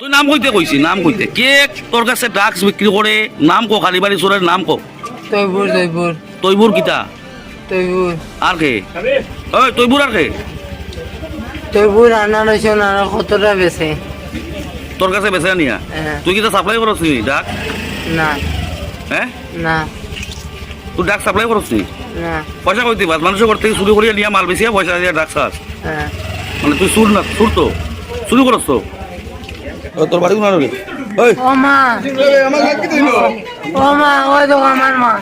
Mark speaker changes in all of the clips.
Speaker 1: তুই নাম কইতে কইছি নাম কইতে। কে তোর কাছে ড্রাগস বিক্রি করে? নাম কো খালিবাড়ি চোরের নাম কো?
Speaker 2: তৈবুর তৈবুর।
Speaker 1: তৈবুর কিতা?
Speaker 2: তৈবুর।
Speaker 1: আর কে? ওই তৈবুর আর কে?
Speaker 2: তৈবুর আনারস আনার কতটা বেছে
Speaker 1: তোর কাছে বেছে নিয়া। তুই কিতা সাপ্লাই করছ নি ড্রাগ
Speaker 2: না।
Speaker 1: হ্যাঁ
Speaker 2: না।
Speaker 1: তুই ড্রাগ সাপ্লাই করছ নি?
Speaker 2: না।
Speaker 1: পয়সা কই দিবাস মানুষের ঘর থেকে চুরি করিয়া নিয়া মাল বেচিয়া পয়সা দিয়া খাস
Speaker 2: হ্যাঁ
Speaker 1: মানে তুই সুর না সুর তো? চুরি করছ তো? তোর বাড়ি কোন রে ওই।
Speaker 2: ও মা। ও মা ওই তো আমার মা।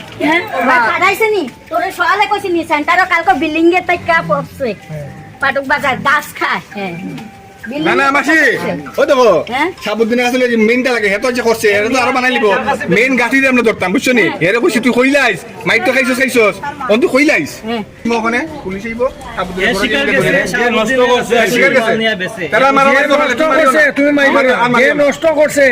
Speaker 3: পাঠাইছে নি? তোরে সকালে কইছি নি সেন্টারও কালকে বিল্ডিং এর টাকা পড়ছে। পাটুক বাজার দাস খায়। হ্যাঁ।
Speaker 4: না না মাসি। ও দেখো
Speaker 3: হ্যাঁ?
Speaker 4: সাবুদ্দিন আসলে মেইনটা লাগে হেতো যে করছে এটা তো আরও বানাই লিব মেইন গাঠি দিয়ে আমরা ধরতাম বুঝছ নি? হেরে কইছি তুই কইলাইস? মাইক তো খাইছস খাইছস? অন তুই কইলাইস?
Speaker 3: হ্যাঁ।
Speaker 4: ওখানে পুলিশ আইব সাবুদ্দিন
Speaker 5: নষ্ট করছে।
Speaker 4: তারা মারামারি তুমি মারিও
Speaker 6: এ নষ্ট করছে।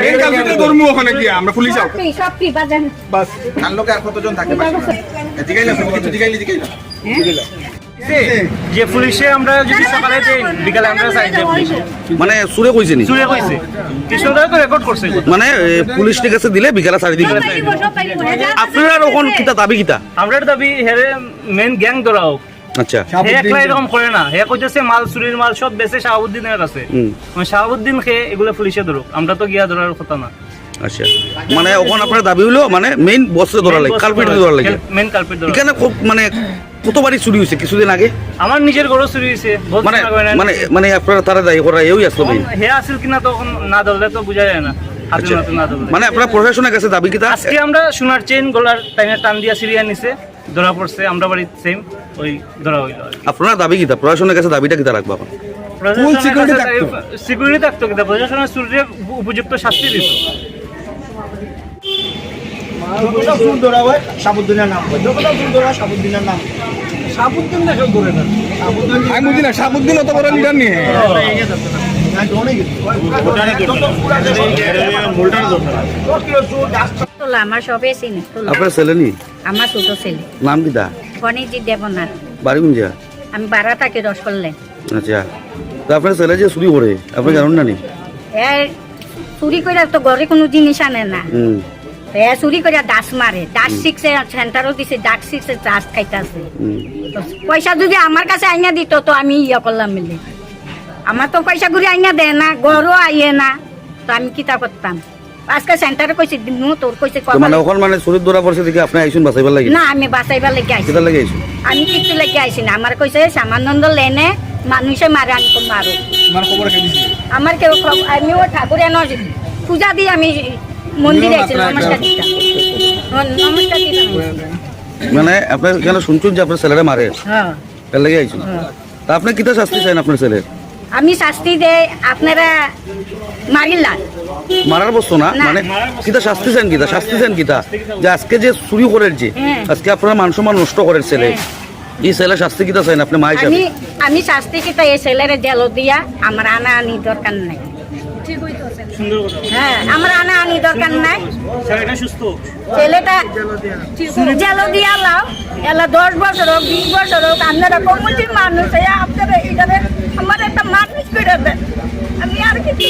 Speaker 4: মেইন গাঠিতে ধরমু ওখানে গিয়া আমরা পুলিশ আও।
Speaker 3: সবটি সবটি বাজার
Speaker 4: বাস। কাল লোকে আর কতজন থাকে
Speaker 5: যে পুলিশে আমরা যদি সকালে যাই বিকালে আমরা চাই যে পুলিশে।
Speaker 1: মানে সুরে কইছে নি?
Speaker 5: চুরে কইছে। কৃষ্ণদা তো রেকর্ড করছে
Speaker 1: মানে পুলিশ ঠিক আছে দিলে বিকালে ছাড়ি দিবে। আপনারা কিতা দাবি কিতা?
Speaker 5: আমরার দাবি হেরে মেন গ্যাং ধরা হোক।
Speaker 1: আচ্ছা।
Speaker 5: হে একলা এরকম করে না। হে কইতেছে মাল চুরির মাল সব বেচে শাহাবুদ্দিনের কাছে
Speaker 1: হুম।
Speaker 5: মানে শাহাবুদ্দিন খেয়ে এগুলো পুলিশে ধরুক। আমরা তো গিয়া ধরার কথা না।
Speaker 1: আচ্ছা। মানে ওখানে আপনার দাবি হলো মানে মেইন বসে ধরা লাগে কালপিট ধরা লাগে।
Speaker 5: মেন কালপিট ধরা
Speaker 1: এখানে খুব মানে কতবারই চুরি হয়েছে কিছুদিন আগে?
Speaker 5: আমার নিজের গরু চুরি হয়েছে
Speaker 1: মানে মানে মানে আপনারা তারা দায়ী করা এও আসলো মেইন
Speaker 5: হে আসিল কিনা তখন না ধরলে তো বোঝা যায় না। হাতে
Speaker 1: আচ্ছা। মানে আপনারা প্রশাসনের কাছে দাবি কিতা
Speaker 5: আজকে আমরা সোনার চেইন গলার টাইনে টান দিয়া সিরিয়া নিছে ধরা পড়ছে আমরা বাড়ি সেম ওই ধরা হইল
Speaker 1: আপনারা দাবি কিতা প্রশাসনের কাছে দাবিটা রাখবা।
Speaker 5: সিকিউরিটি থাকতো? কিন্তু প্রশাসনের উপযুক্ত শাস্তি দিত।
Speaker 6: যতটা চুর ধরা হয় সাবুদ্দিনের নাম। হয় যতটা ধরা হয় সাবুদ্দিনের নাম। সাবুদ্দিন দেখে ধরে না। সাবুদ্দিন
Speaker 4: আমি বুঝি না সাবুদ্দিন অত বড় লিডার নিয়ে?
Speaker 3: আমার সবে চিনি তোলা।
Speaker 1: আপনার ছেলে নি?
Speaker 3: আমার ছোট ছেলে।
Speaker 1: নাম কিতা
Speaker 3: গণেশজি দেবনাথ।
Speaker 1: বাড়ি কোন জায়গা?
Speaker 3: আমি বারা থাকি রসগোল্লে
Speaker 1: আচ্ছা। তো আপনার ছেলে যে চুরি করে আপনি জানুন না নি?
Speaker 3: এ চুরি করে তো ঘরে কোনো জিনিস আনে না। এ চুরি করে দাস মারে দাস শিখছে সেন্টারও দিছে দাস শিখছে চাষ খাইতেছে। পয়সা যদি আমার কাছে আইনা দিত তো আমি ইয়ে করলাম মিলে। আমার তো পয়সা ঘুরে আইনা দেয় না গরও আইয়ে না তো আমি কিতা করতাম আজকে সেন্টারে কইছে দিমু তোর কইছে
Speaker 1: মানে ওখান মানে পড়ছে দেখে আপনি আইসুন বাঁচাইবার লাগে।
Speaker 3: না আমি বাঁচাইবার লেগে আইছি
Speaker 1: কিতা লাগে আইসুন
Speaker 3: আমি কিছু লেগে আইছি না? আমার কইছে সামানন্দ লেনে মানুষে মারে আমি মারো
Speaker 4: আমার খবর খেয়ে দিছি
Speaker 3: আমার কেউ খব- আমিও ঠাকুরে ন পূজা দিয়ে আমি মন্দিরে নমস্কার নমস্কার
Speaker 1: মানে আপনার এখানে শুনছুন যে আপনার ছেলেরা মারে?
Speaker 3: হ্যাঁ।
Speaker 1: লাগে আইসুন তা আপনি কিতা শাস্তি চাইন আপনার ছেলের?
Speaker 3: আমি শাস্তি দেয় আপনারা মারিলাম
Speaker 1: মারার বস্তু না। মানে কিতা শাস্তি চান কিতা? শাস্তি চান কিতা? যে আজকে যে চুরি করেন যে
Speaker 3: হ্যাঁ।
Speaker 1: আজকে আপনারা মান সম্মান নষ্ট করেন ছেলে। এই ছেলে শাস্তি কিতা চাইন আপনি মা হিসাবে
Speaker 3: আমি আমি শাস্তি কিতা এই ছেলের জেল দিয়া আমার আনা আনি দরকার নাই।
Speaker 5: কথা
Speaker 3: হ্যাঁ আমার আনা আনি দরকার নাই।
Speaker 5: ছেলেটা সুস্থ?
Speaker 3: ছেলেটা জেল দিয়া লাও এলা দশ বছর হোক বিশ বছর হোক আপনারা কমিটির মানুষ হয়ে আপনারা এখানে আমার একটা মানুষ করে দেন। আমি আর কিছু